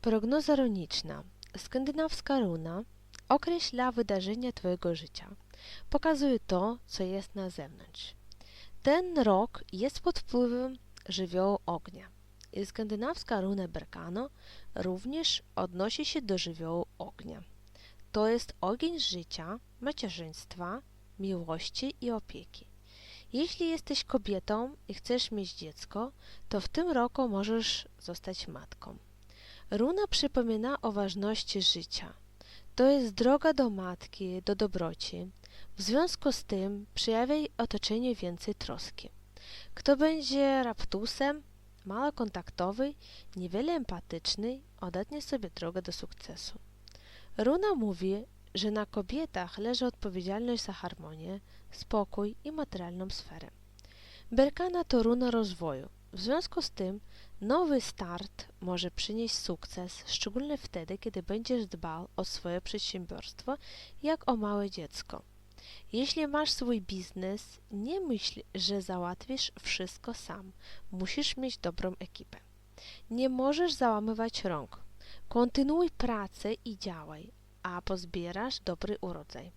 Prognoza runiczna. Skandynawska runa określa wydarzenia Twojego życia. Pokazuje to, co jest na zewnątrz. Ten rok jest pod wpływem żywiołu ognia. I skandynawska runa Berkano również odnosi się do żywiołu ognia. To jest ogień życia, macierzyństwa, miłości i opieki. Jeśli jesteś kobietą i chcesz mieć dziecko, to w tym roku możesz zostać matką. Runa przypomina o ważności życia. To jest droga do matki, do dobroci. W związku z tym przejawiaj otoczeniu więcej troski. Kto będzie raptusem, mało kontaktowy, niewiele empatyczny, odetnie sobie drogę do sukcesu. Runa mówi, że na kobietach leży odpowiedzialność za harmonię, spokój i materialną sferę. Berkana to runa rozwoju. W związku z tym nowy start może przynieść sukces, szczególnie wtedy, kiedy będziesz dbał o swoje przedsiębiorstwo jak o małe dziecko. Jeśli masz swój biznes, nie myśl, że załatwisz wszystko sam. Musisz mieć dobrą ekipę. Nie możesz załamywać rąk. Kontynuuj pracę i działaj, a pozbierasz dobry urodzaj.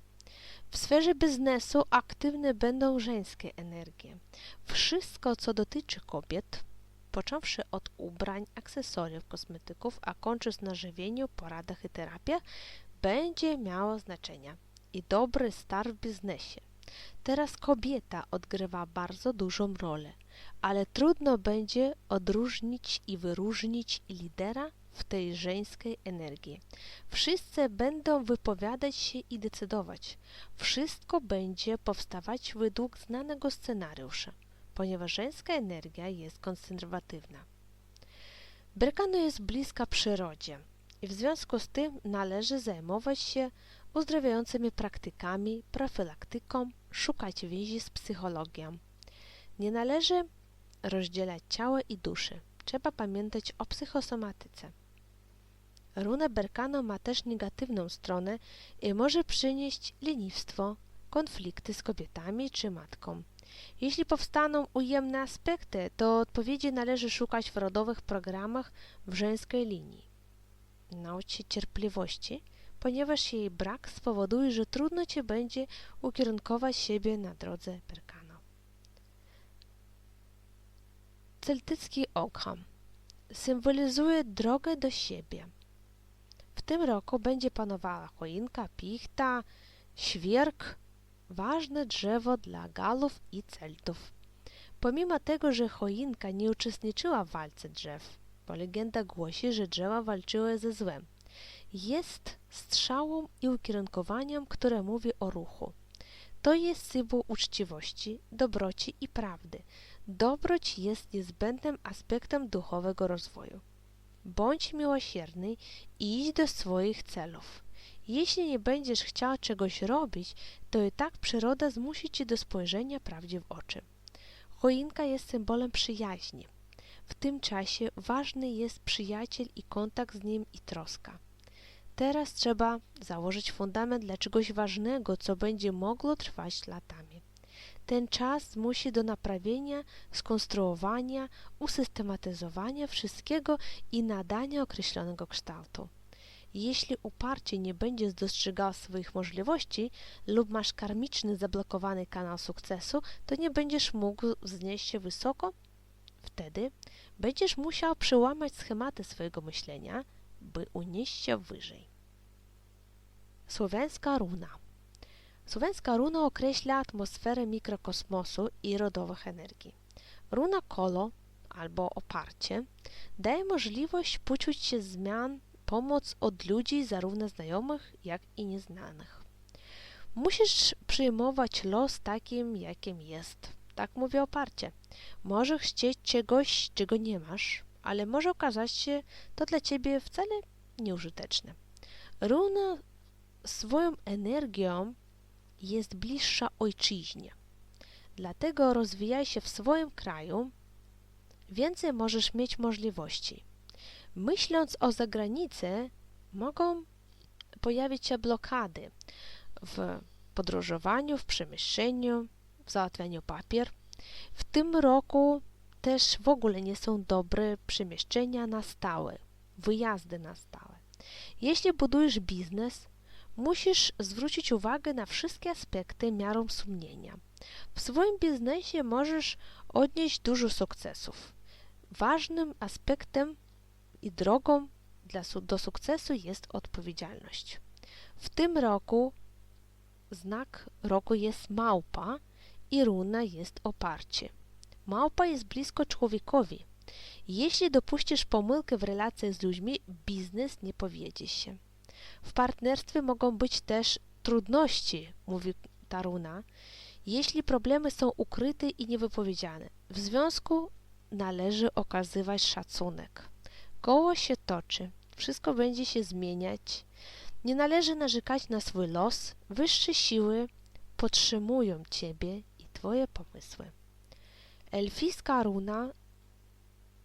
W sferze biznesu aktywne będą żeńskie energie. Wszystko, co dotyczy kobiet, począwszy od ubrań, akcesoriów, kosmetyków, a kończąc na żywieniu, poradach i terapiach, będzie miało znaczenie i dobry start w biznesie. Teraz kobieta odgrywa bardzo dużą rolę, ale trudno będzie odróżnić i wyróżnić lidera w tej żeńskiej energii. Wszyscy będą wypowiadać się i decydować. Wszystko będzie powstawać według znanego scenariusza, ponieważ żeńska energia jest konserwatywna. Berkano jest bliska przyrodzie i w związku z tym należy zajmować się uzdrawiającymi praktykami, profilaktyką, szukać więzi z psychologią. Nie należy rozdzielać ciała i duszy. Trzeba pamiętać o psychosomatyce. Runa Berkano ma też negatywną stronę i może przynieść leniwstwo, konflikty z kobietami czy matką. Jeśli powstaną ujemne aspekty, to odpowiedzi należy szukać w rodowych programach w żeńskiej linii. Naucz się cierpliwości, ponieważ jej brak spowoduje, że trudno ci będzie ukierunkować siebie na drodze Berkano. Celtycki Ogham symbolizuje drogę do siebie. W tym roku będzie panowała choinka, pichta, świerk, ważne drzewo dla Galów i Celtów. Pomimo tego, że choinka nie uczestniczyła w walce drzew, bo legenda głosi, że drzewa walczyły ze złem, jest strzałą i ukierunkowaniem, które mówi o ruchu. To jest symbol uczciwości, dobroci i prawdy. Dobroć jest niezbędnym aspektem duchowego rozwoju. Bądź miłosierny i idź do swoich celów. Jeśli nie będziesz chciał czegoś robić, to i tak przyroda zmusi cię do spojrzenia prawdzie w oczy. Choinka jest symbolem przyjaźni. W tym czasie ważny jest przyjaciel i kontakt z nim i troska. Teraz trzeba założyć fundament dla czegoś ważnego, co będzie mogło trwać latami. Ten czas zmusi do naprawienia, skonstruowania, usystematyzowania wszystkiego i nadania określonego kształtu. Jeśli uparcie nie będziesz dostrzegał swoich możliwości lub masz karmiczny zablokowany kanał sukcesu, to nie będziesz mógł wznieść się wysoko. Wtedy będziesz musiał przełamać schematy swojego myślenia, by unieść się wyżej. Słowiańska runa Słowiańska runa określa atmosferę mikrokosmosu i rodowych energii. Runa kolo albo oparcie daje możliwość poczuć się zmian, pomoc od ludzi zarówno znajomych, jak i nieznanych. Musisz przyjmować los takim, jakim jest. Tak mówi oparcie. Możesz chcieć czegoś, czego nie masz, ale może okazać się to dla ciebie wcale nieużyteczne. Runa swoją energią jest bliższa ojczyźnie. Dlatego rozwijaj się w swoim kraju, więcej możesz mieć możliwości. Myśląc o zagranicy, mogą pojawić się blokady w podróżowaniu, w przemieszczeniu, w załatwianiu papier. W tym roku też w ogóle nie są dobre przemieszczenia na stałe. wyjazdy na stałe. Jeśli budujesz biznes, musisz zwrócić uwagę na wszystkie aspekty miarą sumienia. W swoim biznesie możesz odnieść dużo sukcesów. Ważnym aspektem i drogą dla, do sukcesu jest odpowiedzialność. W tym roku znak roku jest małpa i runa jest oparcie. Małpa jest blisko człowiekowi. Jeśli dopuścisz pomyłkę w relacji z ludźmi, biznes nie powiedzie się. W partnerstwie mogą być też trudności, mówi ta runa, jeśli problemy są ukryte i niewypowiedziane. W związku należy okazywać szacunek. Koło się toczy, wszystko będzie się zmieniać. Nie należy narzekać na swój los. Wyższe siły podtrzymują ciebie i twoje pomysły. Elfijska runa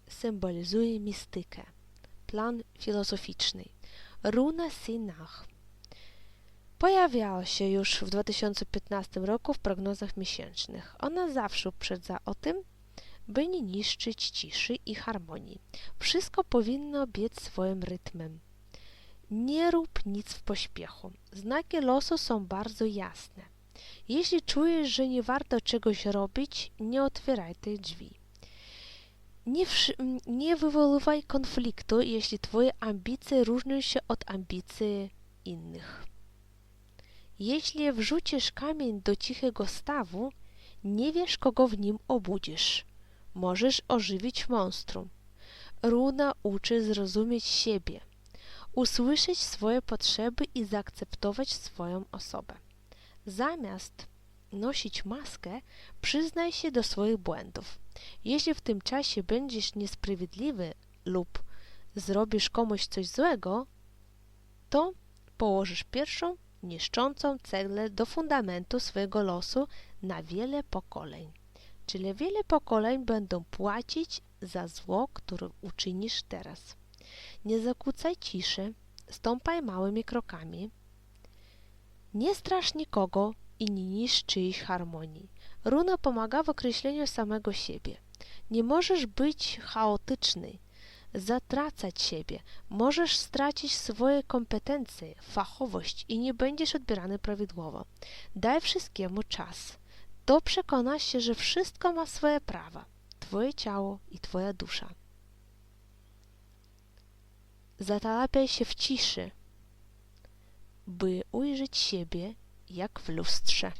symbolizuje mistykę, plan filozoficzny. Runa Sinach pojawiała się już w 2015 roku w prognozach miesięcznych. Ona zawsze uprzedza o tym, by nie niszczyć ciszy i harmonii. Wszystko powinno biec swoim rytmem. Nie rób nic w pośpiechu. Znaki losu są bardzo jasne. Jeśli czujesz, że nie warto czegoś robić, nie otwieraj tych drzwi. Nie, nie wywoływaj konfliktu, jeśli twoje ambicje różnią się od ambicji innych. Jeśli wrzucisz kamień do cichego stawu, nie wiesz, kogo w nim obudzisz. Możesz ożywić monstrum. Runa uczy zrozumieć siebie, usłyszeć swoje potrzeby i zaakceptować swoją osobę. Zamiast nosić maskę, przyznaj się do swoich błędów. Jeśli w tym czasie będziesz niesprawiedliwy lub zrobisz komuś coś złego, to położysz pierwszą niszczącą ceglę do fundamentu swojego losu na wiele pokoleń. Czyli wiele pokoleń będą płacić za zło, które uczynisz teraz. Nie zakłócaj ciszy, stąpaj małymi krokami. Nie strasz nikogo i nie niszcz harmonii. Runa pomaga w określeniu samego siebie. Nie możesz być chaotyczny, zatracać siebie. Możesz stracić swoje kompetencje, fachowość i nie będziesz odbierany prawidłowo. Daj wszystkiemu czas. To przekonasz się, że wszystko ma swoje prawa. Twoje ciało i twoja dusza. Zatalapiaj się w ciszy, by ujrzeć siebie jak w lustrze.